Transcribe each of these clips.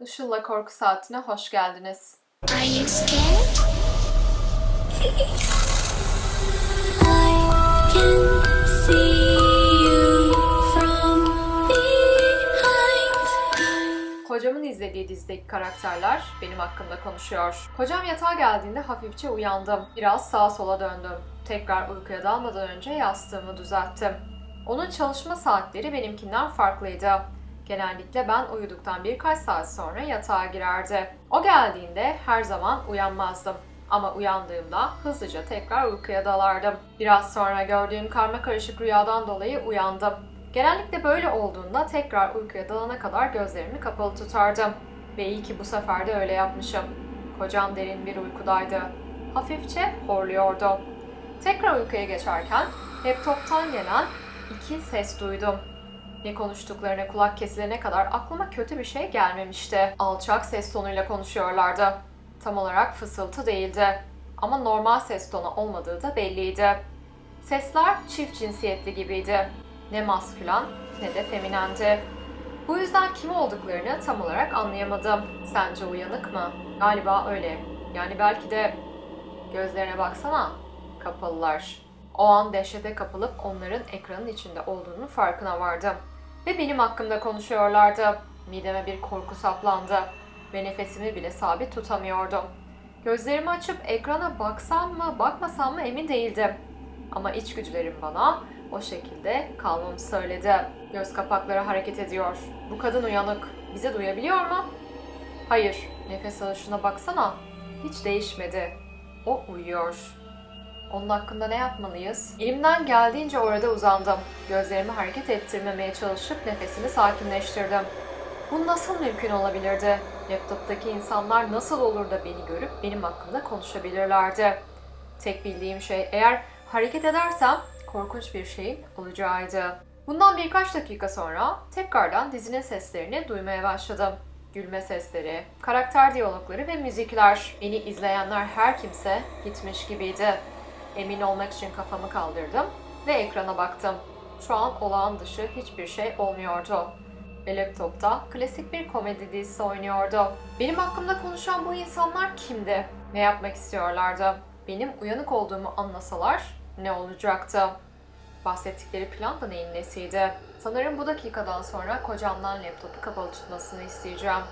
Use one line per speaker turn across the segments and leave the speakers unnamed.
Işıl'la Korku Saati'ne hoş geldiniz. Kocamın izlediği dizideki karakterler benim hakkımda konuşuyor. Kocam yatağa geldiğinde hafifçe uyandım. Biraz sağa sola döndüm. Tekrar uykuya dalmadan önce yastığımı düzelttim. Onun çalışma saatleri benimkinden farklıydı. Genellikle ben uyuduktan birkaç saat sonra yatağa girerdi. O geldiğinde her zaman uyanmazdım. Ama uyandığımda hızlıca tekrar uykuya dalardım. Biraz sonra gördüğüm karma karışık rüyadan dolayı uyandım. Genellikle böyle olduğunda tekrar uykuya dalana kadar gözlerimi kapalı tutardım. Ve iyi ki bu sefer de öyle yapmışım. Kocam derin bir uykudaydı. Hafifçe horluyordu. Tekrar uykuya geçerken laptoptan gelen iki ses duydum. Ne konuştuklarına kulak kesilene kadar aklıma kötü bir şey gelmemişti. Alçak ses tonuyla konuşuyorlardı. Tam olarak fısıltı değildi. Ama normal ses tonu olmadığı da belliydi. Sesler çift cinsiyetli gibiydi. Ne maskülen ne de feminendi. Bu yüzden kim olduklarını tam olarak anlayamadım. Sence uyanık mı? Galiba öyle. Yani belki de gözlerine baksana. Kapalılar. O an dehşete kapılıp onların ekranın içinde olduğunun farkına vardım. Ve benim hakkımda konuşuyorlardı. Mideme bir korku saplandı ve nefesimi bile sabit tutamıyordum. Gözlerimi açıp ekrana baksam mı, bakmasam mı emin değildim. Ama içgüdülerim bana o şekilde kalmamı söyledi. Göz kapakları hareket ediyor. Bu kadın uyanık. Bizi duyabiliyor mu? Hayır. Nefes alışına baksana. Hiç değişmedi. O uyuyor. Onun hakkında ne yapmalıyız? Elimden geldiğince orada uzandım. Gözlerimi hareket ettirmemeye çalışıp nefesimi sakinleştirdim. Bu nasıl mümkün olabilirdi? Laptoptaki insanlar nasıl olur da beni görüp benim hakkımda konuşabilirlerdi? Tek bildiğim şey eğer hareket edersem korkunç bir şeyin olacağıydı. Bundan birkaç dakika sonra tekrardan dizinin seslerini duymaya başladım. Gülme sesleri, karakter diyalogları ve müzikler. Beni izleyenler her kimse gitmiş gibiydi. Emin olmak için kafamı kaldırdım ve ekrana baktım. Şu an olağan dışı hiçbir şey olmuyordu. Ve laptopta klasik bir komedi dizisi oynuyordu. Benim hakkımda konuşan bu insanlar kimdi? Ne yapmak istiyorlardı? Benim uyanık olduğumu anlasalar ne olacaktı? Bahsettikleri plan da neyin nesiydi? Sanırım bu dakikadan sonra kocamdan laptopu kapalı tutmasını isteyeceğim.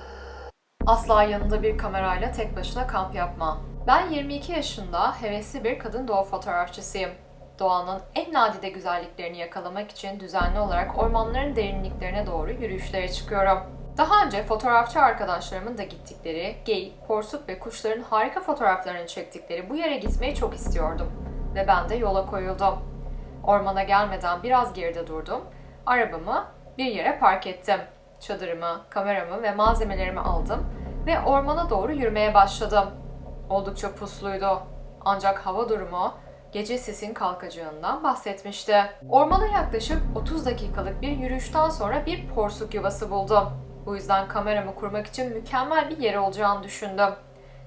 Asla yanında bir kamerayla tek başına kamp yapma. Ben 22 yaşında hevesli bir kadın doğa fotoğrafçısıyım. Doğanın en nadide güzelliklerini yakalamak için düzenli olarak ormanların derinliklerine doğru yürüyüşlere çıkıyorum. Daha önce fotoğrafçı arkadaşlarımın da gittikleri, geyik, porsuk ve kuşların harika fotoğraflarını çektikleri bu yere gitmeyi çok istiyordum. Ve ben de yola koyuldum. Ormana gelmeden biraz geride durdum. Arabamı bir yere park ettim. Çadırımı, kameramı ve malzemelerimi aldım ve ormana doğru yürümeye başladım. Oldukça pusluydu. Ancak hava durumu gece sisin kalkacağından bahsetmişti. Ormana yaklaşık 30 dakikalık bir yürüyüşten sonra bir porsuk yuvası buldum. Bu yüzden kameramı kurmak için mükemmel bir yer olacağını düşündüm.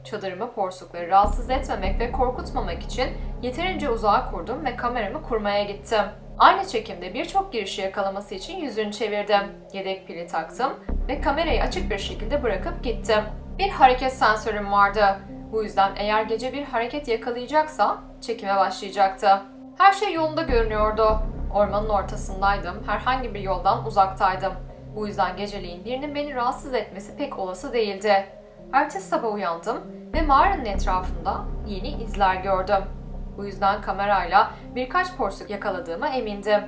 Çadırımı porsukları rahatsız etmemek ve korkutmamak için yeterince uzağa kurdum ve kameramı kurmaya gittim. Aynı çekimde birçok girişi yakalaması için yüzünü çevirdim. Yedek pili taktım ve kamerayı açık bir şekilde bırakıp gittim. Bir hareket sensörüm vardı. Bu yüzden eğer gece bir hareket yakalayacaksa çekime başlayacaktı. Her şey yolunda görünüyordu. Ormanın ortasındaydım, herhangi bir yoldan uzaktaydım. Bu yüzden geceliğin birinin beni rahatsız etmesi pek olası değildi. Ertesi sabah uyandım ve mağaranın etrafında yeni izler gördüm. Bu yüzden kamerayla birkaç porsuk yakaladığıma emindim.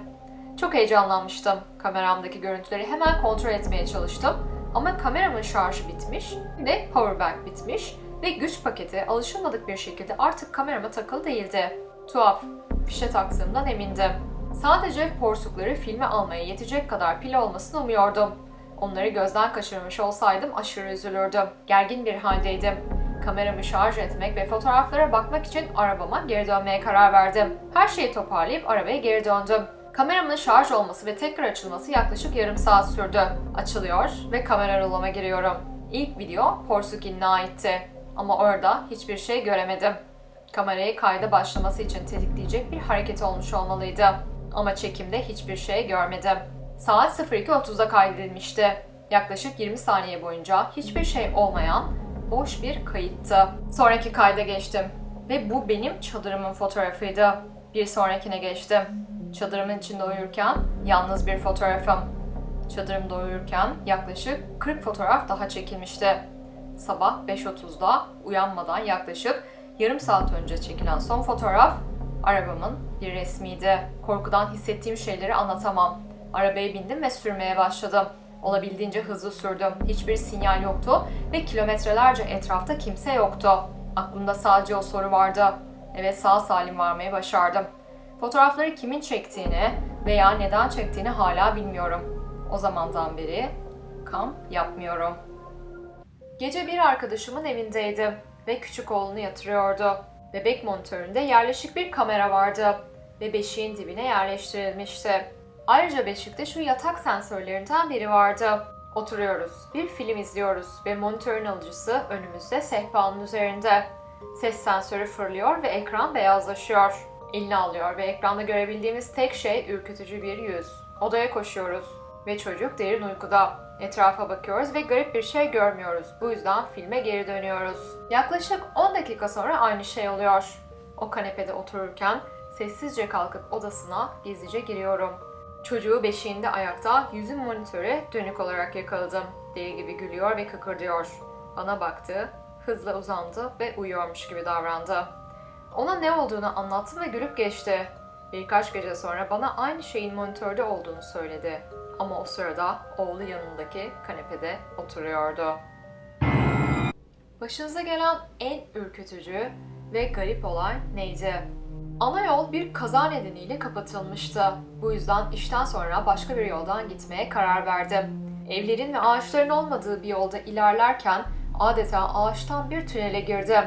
Çok heyecanlanmıştım. Kameramdaki görüntüleri hemen kontrol etmeye çalıştım. Ama kameramın şarjı bitmiş ve powerbank bitmiş ve güç paketi alışılmadık bir şekilde artık kamerama takılı değildi. Tuhaf, fişe taktığımdan emindim. Sadece porsukları filme almaya yetecek kadar pil olmasını umuyordum. Onları gözden kaçırmış olsaydım aşırı üzülürdüm. Gergin bir haldeydim. Kameramı şarj etmek ve fotoğraflara bakmak için arabama geri dönmeye karar verdim. Her şeyi toparlayıp arabaya geri döndüm. Kameramın şarj olması ve tekrar açılması yaklaşık yarım saat sürdü. Açılıyor ve kamera rolama giriyorum. İlk video Porsukin'e aitti. Ama orada hiçbir şey göremedim. Kamerayı kayda başlaması için tetikleyecek bir hareket olmuş olmalıydı. Ama çekimde hiçbir şey görmedim. Saat 02.30'da kaydedilmişti. Yaklaşık 20 saniye boyunca hiçbir şey olmayan boş bir kayıttı. Sonraki kayda geçtim ve bu benim çadırımın fotoğrafıydı. Bir sonrakine geçtim. Çadırımın içinde uyurken yalnız bir fotoğrafım. Çadırımda uyurken yaklaşık 40 fotoğraf daha çekilmişti. Sabah 5.30'da uyanmadan yaklaşık yarım saat önce çekilen son fotoğraf arabamın bir resmiydi. Korkudan hissettiğim şeyleri anlatamam. Arabaya bindim ve sürmeye başladım. Olabildiğince hızlı sürdüm. Hiçbir sinyal yoktu ve kilometrelerce etrafta kimse yoktu. Aklımda sadece o soru vardı. Evet sağ salim varmayı başardım. Fotoğrafları kimin çektiğini veya neden çektiğini hala bilmiyorum. O zamandan beri kamp yapmıyorum. Gece bir arkadaşımın evindeydim ve küçük oğlunu yatırıyordu. Bebek monitöründe yerleşik bir kamera vardı ve beşiğin dibine yerleştirilmişti. Ayrıca beşikte şu yatak sensörlerinden biri vardı. Oturuyoruz, bir film izliyoruz ve monitörün alıcısı önümüzde sehpanın üzerinde. Ses sensörü fırlıyor ve ekran beyazlaşıyor. Elini alıyor ve ekranda görebildiğimiz tek şey ürkütücü bir yüz. Odaya koşuyoruz ve çocuk derin uykuda. Etrafa bakıyoruz ve garip bir şey görmüyoruz. Bu yüzden filme geri dönüyoruz. Yaklaşık 10 dakika sonra aynı şey oluyor. O kanepede otururken sessizce kalkıp odasına gizlice giriyorum. Çocuğu beşiğinde ayakta, yüzü monitöre dönük olarak yakaladım. Deli gibi gülüyor ve kıkırdıyor. Bana baktı, hızla uzandı ve uyuyormuş gibi davrandı. Ona ne olduğunu anlattım ve gülüp geçti. Birkaç gece sonra bana aynı şeyin monitörde olduğunu söyledi. Ama o sırada oğlu yanındaki kanepede oturuyordu. Başınıza gelen en ürkütücü ve garip olay neydi? Ana yol bir kaza nedeniyle kapatılmıştı. Bu yüzden işten sonra başka bir yoldan gitmeye karar verdim. Evlerin ve ağaçların olmadığı bir yolda ilerlerken adeta ağaçtan bir tünele girdim.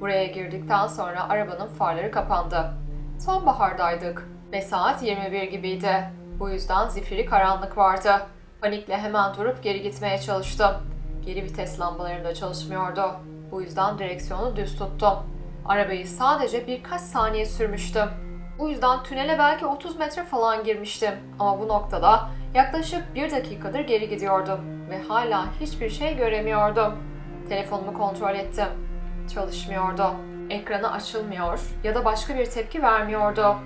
Buraya girdikten sonra arabanın farları kapandı. Sonbahardaydık ve saat 21 gibiydi. Bu yüzden zifiri karanlık vardı. Panikle hemen durup geri gitmeye çalıştım. Geri vites lambalarım da çalışmıyordu. Bu yüzden direksiyonu düz tuttum. Arabayı sadece birkaç saniye sürmüştüm. Bu yüzden tünele belki 30 metre falan girmiştim. Ama bu noktada yaklaşık bir dakikadır geri gidiyordum ve hala hiçbir şey göremiyordum. Telefonumu kontrol ettim. Çalışmıyordu. Ekranı açılmıyor ya da başka bir tepki vermiyordu.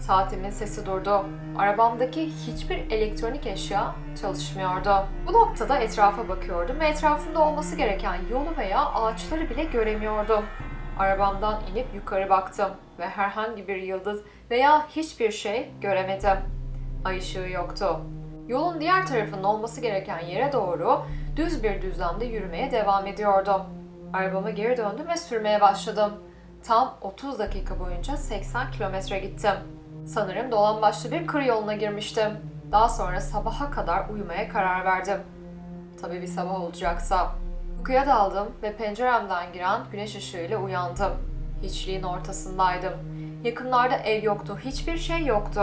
Saatimin sesi durdu. Arabamdaki hiçbir elektronik eşya çalışmıyordu. Bu noktada etrafa bakıyordum ve etrafımda olması gereken yolu veya ağaçları bile göremiyordum. Arabamdan inip yukarı baktım ve herhangi bir yıldız veya hiçbir şey göremedim. Ay ışığı yoktu. Yolun diğer tarafında olması gereken yere doğru düz bir düzlemde yürümeye devam ediyordum. Arabama geri döndüm ve sürmeye başladım. Tam 30 dakika boyunca 80 kilometre gittim. Sanırım dolan başlı bir kır yoluna girmiştim. Daha sonra sabaha kadar uyumaya karar verdim. Tabii bir sabah olacaksa. Uykuya daldım ve penceremden giren güneş ışığıyla uyandım. Hiçliğin ortasındaydım. Yakınlarda ev yoktu, hiçbir şey yoktu.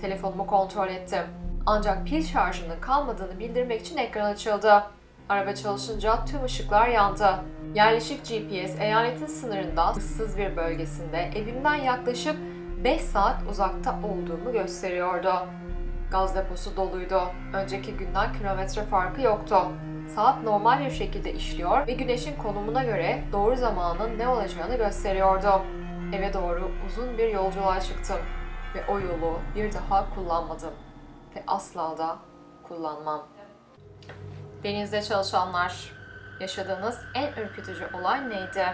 Telefonumu kontrol ettim. Ancak pil şarjının kalmadığını bildirmek için ekran açıldı. Araba çalışınca tüm ışıklar yandı. Yerleşik GPS eyaletin sınırında ıssız bir bölgesinde evimden yaklaşık 5 saat uzakta olduğumu gösteriyordu. Gaz deposu doluydu. Önceki günden kilometre farkı yoktu. Saat normal bir şekilde işliyor ve güneşin konumuna göre doğru zamanın ne olacağını gösteriyordu. Eve doğru uzun bir yolculuğa çıktım ve o yolu bir daha kullanmadım ve asla da kullanmam. Denizde çalışanlar, yaşadığınız en ürkütücü olay neydi?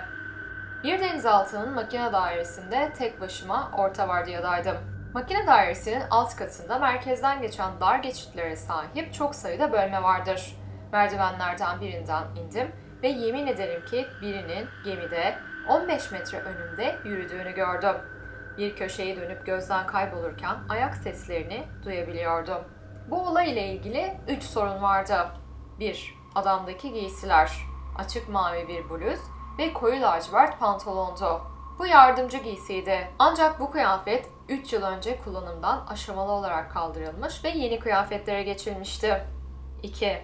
Bir denizaltının makine dairesinde tek başıma orta vardiyadaydım. Makine dairesinin alt katında merkezden geçen dar geçitlere sahip çok sayıda bölme vardır. Merdivenlerden birinden indim ve yemin ederim ki birinin gemide 15 metre önümde yürüdüğünü gördüm. Bir köşeyi dönüp gözden kaybolurken ayak seslerini duyabiliyordum. Bu olay ile ilgili 3 sorun vardı. 1. Adamdaki giysiler. Açık mavi bir bluz ve koyu lacivert pantolondu. Bu yardımcı giysiydi. Ancak bu kıyafet 3 yıl önce kullanımdan aşamalı olarak kaldırılmış ve yeni kıyafetlere geçilmişti. 2.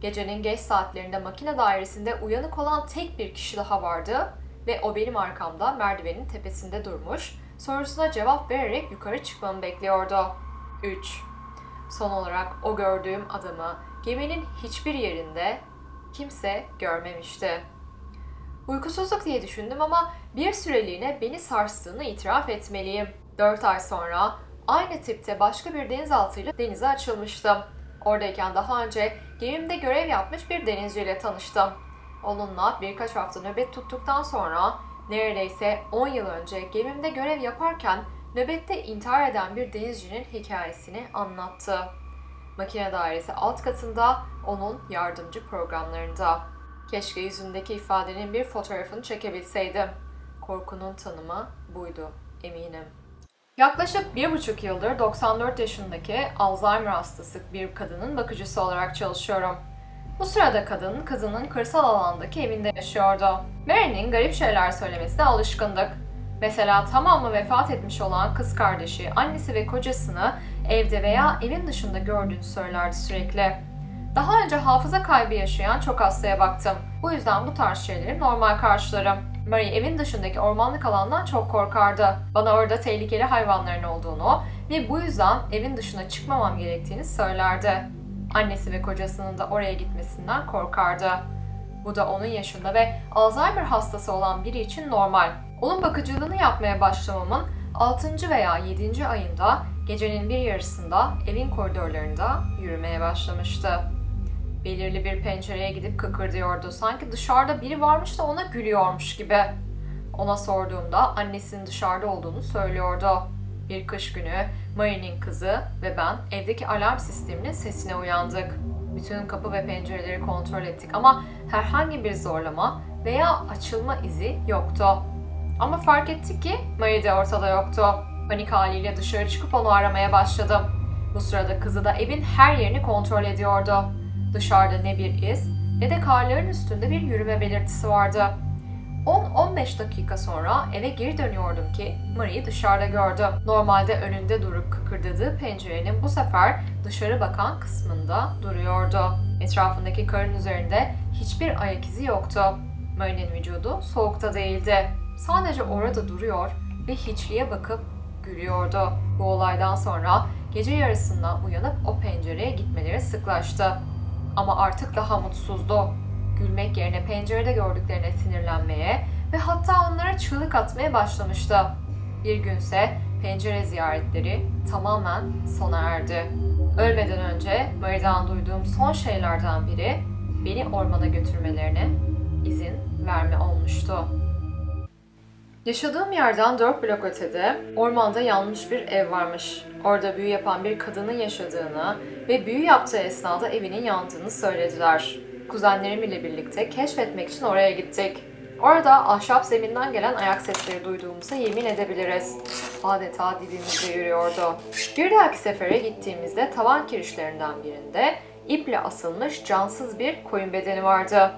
Gecenin geç saatlerinde makine dairesinde uyanık olan tek bir kişi daha vardı ve o benim arkamda merdivenin tepesinde durmuş, sorusuna cevap vererek yukarı çıkmamı bekliyordu. 3. Son olarak o gördüğüm adamı geminin hiçbir yerinde kimse görmemişti. Uykusuzluk diye düşündüm ama bir süreliğine beni sarstığını itiraf etmeliyim. 4 ay sonra aynı tipte başka bir denizaltıyla denize açılmıştım. Oradayken daha önce gemimde görev yapmış bir denizciyle tanıştım. Onunla birkaç hafta nöbet tuttuktan sonra neredeyse 10 yıl önce gemimde görev yaparken nöbette intihar eden bir denizcinin hikayesini anlattı. Makine dairesi alt katında onun yardımcı programlarında. Keşke yüzündeki ifadenin bir fotoğrafını çekebilseydim. Korkunun tanımı buydu, eminim. Yaklaşık bir buçuk yıldır 94 yaşındaki Alzheimer hastası bir kadının bakıcısı olarak çalışıyorum. Bu sırada kadın kızının kırsal alandaki evinde yaşıyordu. Mary'nin garip şeyler söylemesine alışkındık. Mesela tamamı vefat etmiş olan kız kardeşi, annesi ve kocasını evde veya evin dışında gördüğünü söylerdi sürekli. Daha önce hafıza kaybı yaşayan çok hastaya baktım. Bu yüzden bu tarz şeyleri normal karşılarım. Mary evin dışındaki ormanlık alandan çok korkardı. Bana orada tehlikeli hayvanların olduğunu ve bu yüzden evin dışına çıkmamam gerektiğini söylerdi. Annesi ve kocasının da oraya gitmesinden korkardı. Bu da onun yaşında ve Alzheimer hastası olan biri için normal. Onun bakıcılığını yapmaya başlamamın 6. veya 7. ayında gecenin bir yarısında evin koridorlarında yürümeye başlamıştı. Belirli bir pencereye gidip kıkırdıyordu. Sanki dışarıda biri varmış da ona gülüyormuş gibi. Ona sorduğumda annesinin dışarıda olduğunu söylüyordu. Bir kış günü Mary'nin kızı ve ben evdeki alarm sisteminin sesine uyandık. Bütün kapı ve pencereleri kontrol ettik ama herhangi bir zorlama veya açılma izi yoktu. Ama fark ettik ki Mary de ortada yoktu. Panik haliyle dışarı çıkıp onu aramaya başladım. Bu sırada kızı da evin her yerini kontrol ediyordu. Dışarıda ne bir iz ne de karların üstünde bir yürüme belirtisi vardı. 10-15 dakika sonra eve geri dönüyordum ki Marie'yi dışarıda gördüm. Normalde önünde durup kıkırdadığı pencerenin bu sefer dışarı bakan kısmında duruyordu. Etrafındaki karın üzerinde hiçbir ayak izi yoktu. Marie'nin vücudu soğukta değildi. Sadece orada duruyor ve hiçliğe bakıp gülüyordu. Bu olaydan sonra gece yarısından uyanıp o pencereye gitmeleri sıklaştı. Ama artık daha mutsuzdu. Gülmek yerine pencerede gördüklerine sinirlenmeye ve hatta onlara çığlık atmaya başlamıştı. Bir günse pencere ziyaretleri tamamen sona erdi. Ölmeden önce Mary'den duyduğum son şeylerden biri beni ormana götürmelerine izin verme olmuştu. Yaşadığım yerden dört blok ötede ormanda yanmış bir ev varmış. Orada büyü yapan bir kadının yaşadığını ve büyü yaptığı esnada evinin yandığını söylediler. Kuzenlerim ile birlikte keşfetmek için oraya gittik. Orada ahşap zeminden gelen ayak sesleri duyduğumuza yemin edebiliriz. Adeta dibimizde yürüyordu. Bir dahaki sefere gittiğimizde tavan kirişlerinden birinde iple asılmış cansız bir koyun bedeni vardı.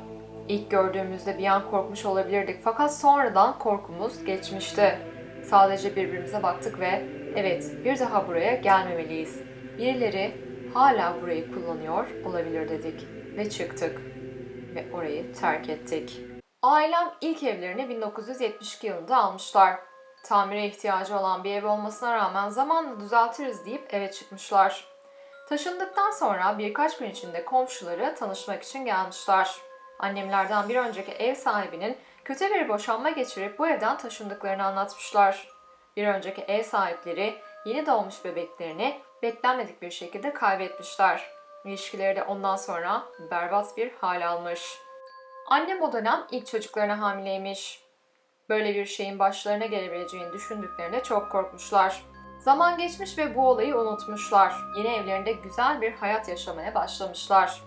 İlk gördüğümüzde bir an korkmuş olabilirdik fakat sonradan korkumuz geçmişti. Sadece birbirimize baktık ve evet bir daha buraya gelmemeliyiz. Birileri hala burayı kullanıyor olabilir dedik ve çıktık ve orayı terk ettik. Ailem ilk evlerini 1972 yılında almışlar. Tamire ihtiyacı olan bir ev olmasına rağmen zamanla düzeltiriz deyip eve çıkmışlar. Taşındıktan sonra birkaç gün içinde komşuları tanışmak için gelmişler. Annemlerden bir önceki ev sahibinin kötü bir boşanma geçirip bu evden taşındıklarını anlatmışlar. Bir önceki ev sahipleri yeni doğmuş bebeklerini beklenmedik bir şekilde kaybetmişler. İlişkileri de ondan sonra berbat bir hal almış. Annem o dönem ilk çocuklarına hamileymiş. Böyle bir şeyin başlarına gelebileceğini düşündüklerinde çok korkmuşlar. Zaman geçmiş ve bu olayı unutmuşlar. Yeni evlerinde güzel bir hayat yaşamaya başlamışlar.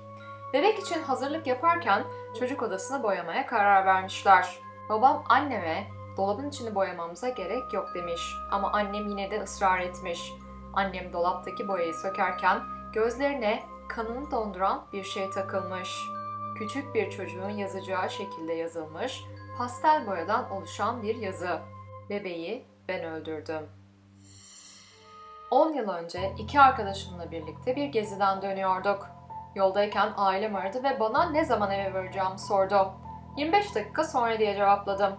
Bebek için hazırlık yaparken çocuk odasını boyamaya karar vermişler. Babam anneme dolabın içini boyamamıza gerek yok demiş ama annem yine de ısrar etmiş. Annem dolaptaki boyayı sökerken gözlerine kanını donduran bir şey takılmış. Küçük bir çocuğun yazacağı şekilde yazılmış, pastel boyadan oluşan bir yazı. Bebeği ben öldürdüm. 10 yıl önce iki arkadaşımla birlikte bir geziden dönüyorduk. Yoldayken ailem aradı ve bana ne zaman eve varacağımı sordu. 25 dakika sonra diye cevapladım.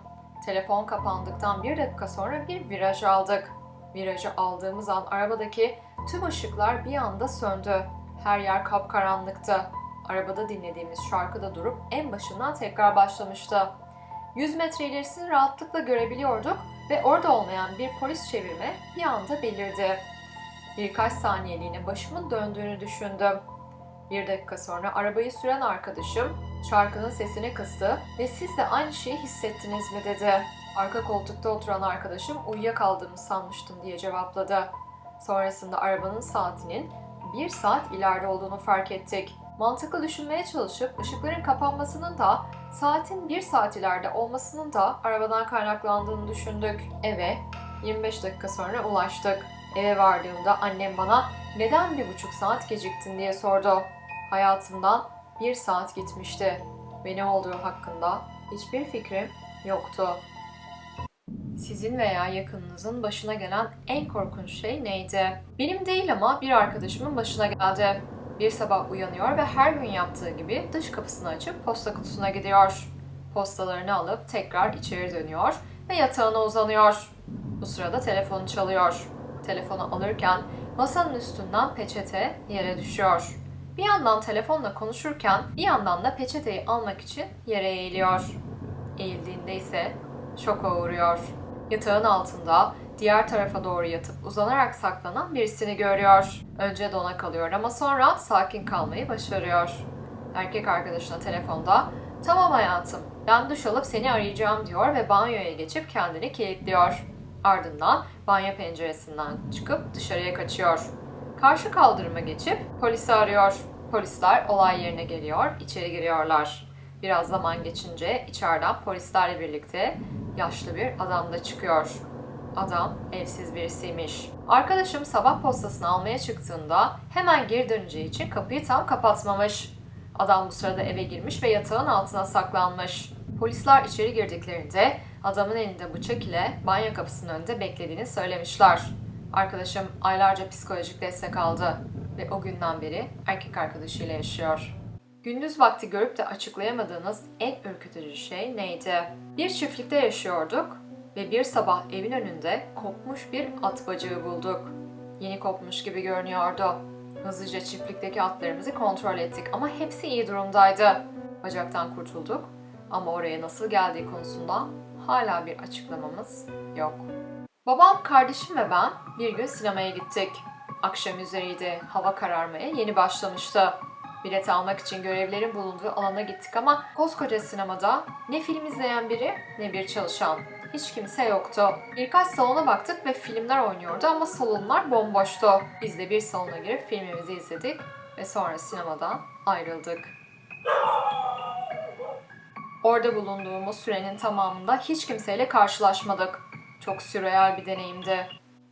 Telefon kapandıktan bir dakika sonra bir viraj aldık. Virajı aldığımız an arabadaki tüm ışıklar bir anda söndü. Her yer kapkaranlıktı. Arabada dinlediğimiz şarkı da durup en başından tekrar başlamıştı. 100 metre ilerisini rahatlıkla görebiliyorduk ve orada olmayan bir polis çevirme bir anda belirdi. Birkaç saniyeliğine başımın döndüğünü düşündüm. Bir dakika sonra arabayı süren arkadaşım şarkının sesini kıstı ve siz de aynı şeyi hissettiniz mi dedi. Arka koltukta oturan arkadaşım uyuyakaldığımı sanmıştım diye cevapladı. Sonrasında arabanın saatinin bir saat ileride olduğunu fark ettik. Mantıklı düşünmeye çalışıp ışıkların kapanmasının da saatin bir saat ileride olmasının da arabadan kaynaklandığını düşündük. Eve 25 dakika sonra ulaştık. Eve vardığımda annem bana neden bir buçuk saat geciktin diye sordu. Hayatımdan bir saat gitmişti ve ne olduğu hakkında hiçbir fikrim yoktu. Sizin veya yakınınızın başına gelen en korkunç şey neydi? Benim değil ama bir arkadaşımın başına geldi. Bir sabah uyanıyor ve her gün yaptığı gibi dış kapısını açıp posta kutusuna gidiyor. Postalarını alıp tekrar içeri dönüyor ve yatağına uzanıyor. Bu sırada telefonu çalıyor. Telefonu alırken masanın üstünden peçete yere düşüyor. Bir yandan telefonla konuşurken bir yandan da peçeteyi almak için yere eğiliyor. Eğildiğinde ise şoka uğruyor. Yatağın altında diğer tarafa doğru yatıp uzanarak saklanan birisini görüyor. Önce dona kalıyor ama sonra sakin kalmayı başarıyor. Erkek arkadaşına telefonda "Tamam hayatım, ben duş alıp seni arayacağım." diyor ve banyoya geçip kendini kilitliyor. Ardından banyo penceresinden çıkıp dışarıya kaçıyor. Karşı kaldırıma geçip polisi arıyor. Polisler olay yerine geliyor, içeri giriyorlar. Biraz zaman geçince içeriden polislerle birlikte yaşlı bir adam da çıkıyor. Adam evsiz birisiymiş. Arkadaşım sabah postasını almaya çıktığında hemen geri döneceği için kapıyı tam kapatmamış. Adam bu sırada eve girmiş ve yatağın altına saklanmış. Polisler içeri girdiklerinde adamın elinde bıçak ile banyo kapısının önünde beklediğini söylemişler. Arkadaşım aylarca psikolojik destek aldı ve o günden beri erkek arkadaşıyla yaşıyor. Gündüz vakti görüp de açıklayamadığınız en ürkütücü şey neydi? Bir çiftlikte yaşıyorduk ve bir sabah evin önünde kopmuş bir at bacağı bulduk. Yeni kopmuş gibi görünüyordu. Hızlıca çiftlikteki atlarımızı kontrol ettik ama hepsi iyi durumdaydı. Bacaktan kurtulduk ama oraya nasıl geldiği konusunda hala bir açıklamamız yok. Babam, kardeşim ve ben bir gün sinemaya gittik. Akşam üzeriydi, hava kararmaya yeni başlamıştı. Bilet almak için görevlerin bulunduğu alana gittik ama koskoca sinemada ne film izleyen biri ne bir çalışan. Hiç kimse yoktu. Birkaç salona baktık ve filmler oynuyordu ama salonlar bomboştu. Biz de bir salona girip filmimizi izledik ve sonra sinemadan ayrıldık. Orada bulunduğumuz sürenin tamamında hiç kimseyle karşılaşmadık. Çok sürreal bir deneyimdi.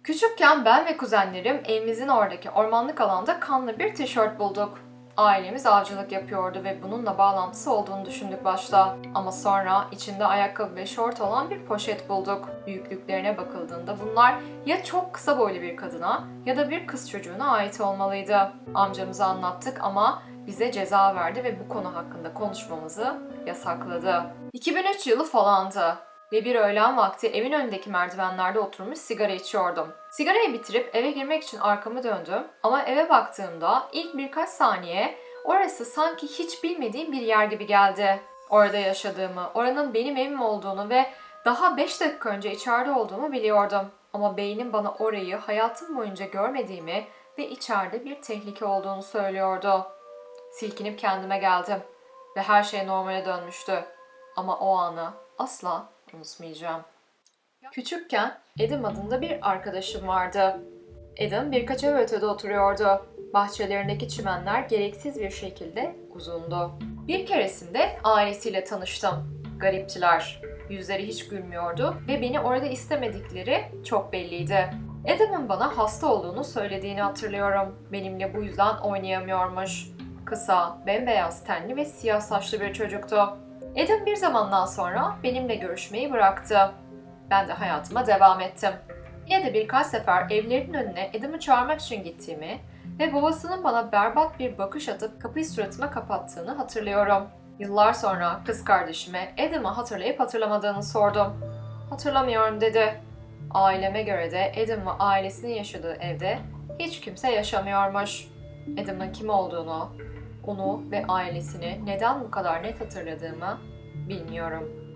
Küçükken ben ve kuzenlerim evimizin oradaki ormanlık alanda kanlı bir tişört bulduk. Ailemiz avcılık yapıyordu ve bununla bağlantısı olduğunu düşündük başta. Ama sonra içinde ayakkabı ve şort olan bir poşet bulduk. Büyüklüklerine bakıldığında bunlar ya çok kısa boylu bir kadına ya da bir kız çocuğuna ait olmalıydı. Amcamıza anlattık ama bize ceza verdi ve bu konu hakkında konuşmamızı yasakladı. 2003 yılı falandı ve bir öğlen vakti evin önündeki merdivenlerde oturmuş sigara içiyordum. Sigarayı bitirip eve girmek için arkamı döndüm ama eve baktığımda ilk birkaç saniye orası sanki hiç bilmediğim bir yer gibi geldi. Orada yaşadığımı, oranın benim evim olduğunu ve daha 5 dakika önce içeride olduğumu biliyordum. Ama beynim bana orayı hayatım boyunca görmediğimi ve içeride bir tehlike olduğunu söylüyordu. Silkinip kendime geldim ve her şey normale dönmüştü. Ama o anı asla unutmayacağım. Küçükken Adam adında bir arkadaşım vardı. Adam birkaç ev ötede oturuyordu. Bahçelerindeki çimenler gereksiz bir şekilde uzundu. Bir keresinde ailesiyle tanıştım. Gariptiler. Yüzleri hiç gülmüyordu ve beni orada istemedikleri çok belliydi. Adam'ın bana hasta olduğunu söylediğini hatırlıyorum. Benimle bu yüzden oynayamıyormuş. Kısa, bembeyaz tenli ve siyah saçlı bir çocuktu. Adam bir zamandan sonra benimle görüşmeyi bıraktı. Ben de hayatıma devam ettim. Yine de birkaç sefer evlerinin önüne Adam'ı çağırmak için gittiğimi ve babasının bana berbat bir bakış atıp kapıyı suratıma kapattığını hatırlıyorum. Yıllar sonra kız kardeşime Adam'ı hatırlayıp hatırlamadığını sordum. Hatırlamıyorum dedi. Aileme göre de Adam ve ailesinin yaşadığı evde hiç kimse yaşamıyormuş. Adam'ın kim olduğunu, onu ve ailesini neden bu kadar net hatırladığımı bilmiyorum.